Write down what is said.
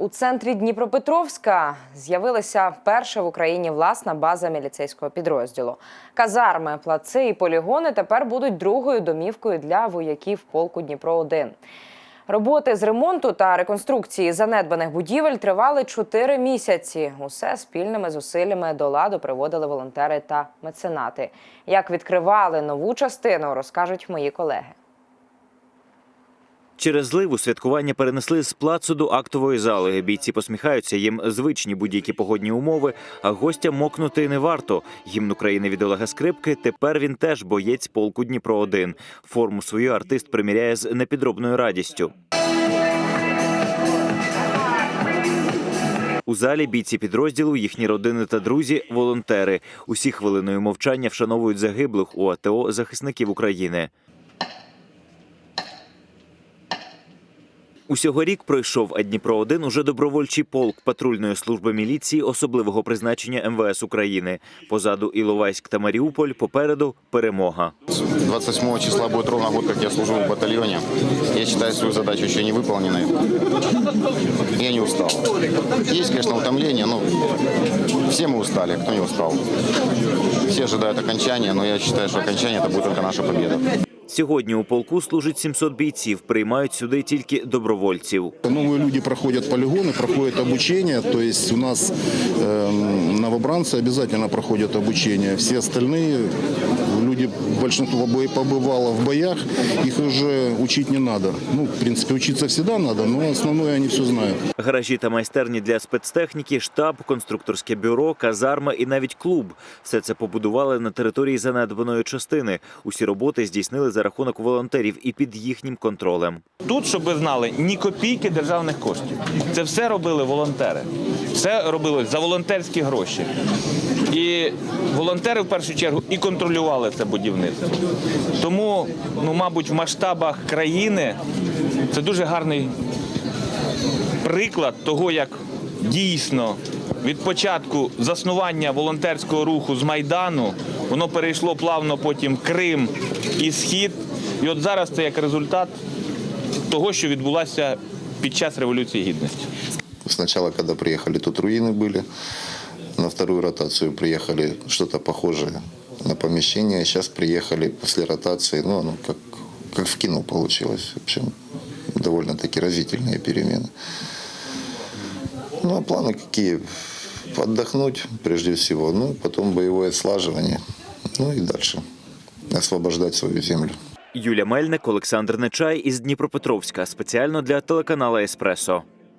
У центрі Дніпропетровська з'явилася перша в Україні власна база міліцейського підрозділу. Казарми, плаци і полігони тепер будуть другою домівкою для вояків полку Дніпро 1 Роботи з ремонту та реконструкції занедбаних будівель тривали чотири місяці. Усе спільними зусиллями до ладу приводили волонтери та меценати. Як відкривали нову частину, розкажуть мої колеги. Через зливу святкування перенесли з плацу до актової зали. Бійці посміхаються, їм звичні будь-які погодні умови, а гостям мокнути не варто. Гімн України від Олега Скрипки. Тепер він теж боєць полку Дніпро 1 Форму свою артист приміряє з непідробною радістю. У залі бійці підрозділу, їхні родини та друзі, волонтери. Усі хвилиною мовчання вшановують загиблих у АТО захисників України. Усього рік пройшов, а Дніпро 1 уже добровольчий полк патрульної служби міліції особливого призначення МВС України. Позаду Іловайськ та Маріуполь, попереду перемога. 27 числа будет ровно год, как я служу в батальоне. Я считаю свою задачу еще не выполненной. Я не устал. Есть, конечно, утомление, но все мы устали, кто не устал. Все ожидают окончания, но я считаю, что окончание это будет только наша победа. Сьогодні у полку служить 700 бійців. Приймають сюди тільки добровольців. Новые люди проходят полигоны, проходят обучение. То есть у нас эм, новобранцы обязательно проходят обучение. Все остальные люди, большинство бо- побывало в боях, их уже учить не надо. Ну, в принципе, учиться всегда надо, но основное они все знают. Гаражі та майстерні для спецтехніки, штаб, конструкторське бюро, казарма і навіть клуб. Все це побудували на території занедбаної частини. Усі роботи здійснили за рахунок волонтерів і під їхнім контролем. Тут, щоб ви знали, ні копійки державних коштів. Це все робили волонтери. Все робилось за волонтерські гроші. І волонтери в першу чергу і контролювали це будівництво. Тому, ну, мабуть, в масштабах країни це дуже гарний приклад того, як дійсно від початку заснування волонтерського руху з Майдану воно перейшло плавно потім Крим і Схід. І от зараз це як результат того, що відбулося під час Революції Гідності. Сначала, когда приехали, тут руины были. На вторую ротацию приехали что-то похожее на помещение. Сейчас приехали после ротации, ну, оно как, как в кино получилось. В общем, довольно-таки разительные перемены. Ну, а планы какие? Отдохнуть прежде всего, ну, потом боевое слаживание, ну и дальше освобождать свою землю. Юля Мельник, Олександр Нечай із Дніпропетровська. Спеціально для телеканалу Еспресо.